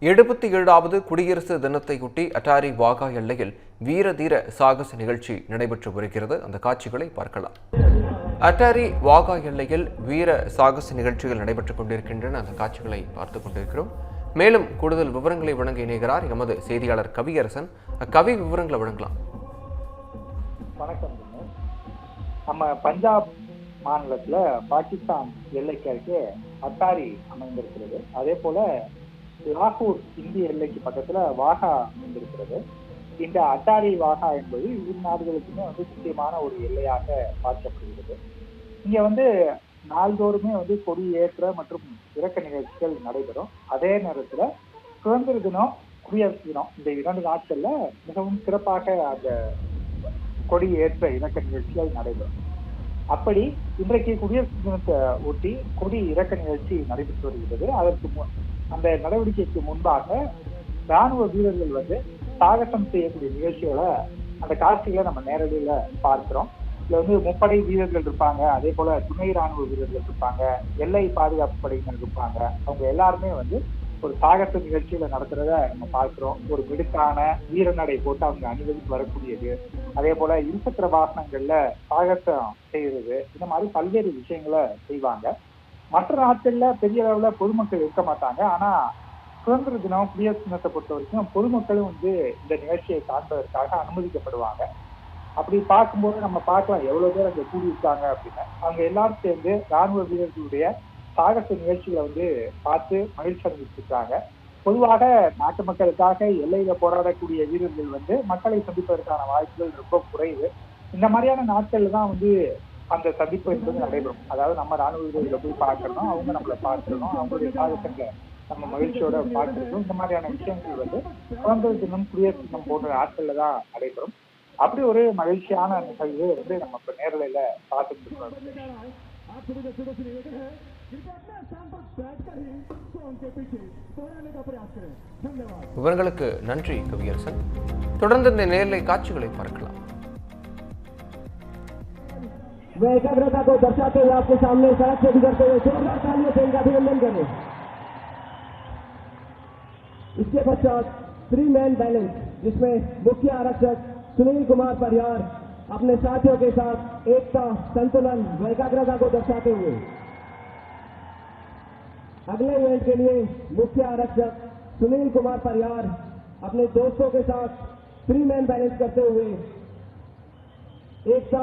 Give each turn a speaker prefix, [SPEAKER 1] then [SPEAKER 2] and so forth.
[SPEAKER 1] எழுபத்தி ஏழாவது குடியரசு தினத்தையொட்டி அட்டாரி வாகா எல்லையில் வீர தீர சாகச நிகழ்ச்சி நடைபெற்று வருகிறது. அந்த காட்சிகளை பார்க்கலாம். அட்டாரி வாகா எல்லையில் வீர சாகச நிகழ்ச்சிகள் நடைபெற்றுக் கொண்டிருக்கின்றன. அந்த காட்சிகளை பார்த்துக் கொண்டிருக்கிறோம். மேலும் கூடுதல் விவரங்களை வழங்க இணைகிறார் எமது செய்தியாளர் கவியரசன். அக்கவி விவரங்களை வழங்கலாம்.
[SPEAKER 2] வணக்கம். நம்ம பஞ்சாப் மாநிலத்தில் பாகிஸ்தான் எல்லைக்கு அருகே அட்டாரி அமைந்திருக்கிறது. அதே போல லாகூர் இந்திய எல்லைக்கு பக்கத்துல வாகா அமைந்திருக்கிறது. இந்த அட்டாரி வாகா என்பது இரு நாடுகளுக்குமே வந்து முக்கியமான ஒரு எல்லையாக பார்க்கப்படுகிறது. இங்க வந்து நாள்தோறுமே வந்து கொடி ஏற்ற மற்றும் இறக்க நிகழ்ச்சிகள் நடைபெறும். அதே நேரத்துல சுதந்திர தினம் குடியரசு தினம் இந்த இரண்டு நாட்கள்ல மிகவும் சிறப்பாக அந்த கொடி ஏற்ற இறக்க நிகழ்ச்சிகள் நடைபெறும். அப்படி இன்றைக்கு குடியரசு தினத்தை ஒட்டி கொடி இறக்க நிகழ்ச்சி நடைபெற்று வருகிறது. அதற்கு முன் அந்த நடவடிக்கைக்கு முன்பாக ராணுவ வீரர்கள் வந்து சாகசம் செய்யக்கூடிய நிகழ்ச்சிகளை அந்த காட்சிகளை நம்ம நேரடியில பார்க்கிறோம். இதுல வந்து முப்படை வீரர்கள் இருப்பாங்க அதே போல துணை ராணுவ வீரர்கள் இருப்பாங்க எல்லை பாதுகாப்பு படையினர் இருப்பாங்க. அவங்க எல்லாருமே வந்து ஒரு சாகச நிகழ்ச்சியில நடத்துறத நம்ம பார்க்கிறோம். ஒரு மிடுக்கான வீரநடை போட்டு அவங்க அணிவகுத்து வரக்கூடியது. அதே போல இருசக்கர வாகனங்கள்ல சாகசம் செய்யறது. இந்த மாதிரி பல்வேறு விஷயங்களை செய்வாங்க. மற்ற நாட்களில் பெரிய அளவில் பொதுமக்கள் இருக்க மாட்டாங்க. ஆனா சுதந்திர தினம் குடியரசு தினத்தை பொறுத்த வரைக்கும் பொதுமக்களும் வந்து இந்த நிகழ்ச்சியை காண்பதற்காக அனுமதிக்கப்படுவாங்க. அப்படி பார்க்கும்போது நம்ம பார்க்கலாம் எவ்வளவு பேர் அங்கே கூடியிருக்காங்க அப்படின்னு. அவங்க எல்லாரும் சேர்ந்து ராணுவ வீரர்களுடைய சாகச நிகழ்ச்சிகளை வந்து பார்த்து மகிழ்ச்சி அடைஞ்சிருக்காங்க பொதுவாக நாட்டு மக்களுக்காக எல்லையில போராடக்கூடிய வீரர்கள் வந்து மக்களை சந்திப்பதற்கான வாய்ப்புகள் ரொம்ப குறைவு. இந்த மாதிரியான நாட்கள் தான் வந்து அந்த சந்திப்பு என்பது நடைபெறும். அதாவது நம்ம ராணுவ வீரர்களை போய் பார்க்கணும் அவங்க நம்மளை பார்க்கணும் அவங்களுடைய சாதகங்களை நம்ம மகிழ்ச்சியோட பார்க்கறதும் இந்த மாதிரியான விஷயங்கள் வந்து குழந்தைகள் தினம் குடியரசு தினம் போன்ற ஆட்கள்ல தான் நடைபெறும். அப்படி ஒரு மகிழ்ச்சியான நிகழ்வு வந்து நம்ம இப்ப நேரலையில பார்த்துட்டு
[SPEAKER 1] விவரங்களுக்கு நன்றி கவியரசன். தொடர்ந்து இந்த நேரலை காட்சிகளை பார்க்கலாம்.
[SPEAKER 3] वे एकाग्रता को दर्शाते हुए आपके सामने सड़क से गुजरते हुए जोरदार तालियों से इनका अभिनंदन करें। इसके पश्चात थ्री मैन बैलेंस जिसमें मुख्य आरक्षक सुनील कुमार परिहार अपने साथियों के साथ एकता, संतुलन व एकाग्रता को दर्शाते हुए। अगले इवेंट के लिए मुख्य आरक्षक सुनील कुमार परिहार अपने दोस्तों के साथ थ्री मैन बैलेंस करते हुए एकता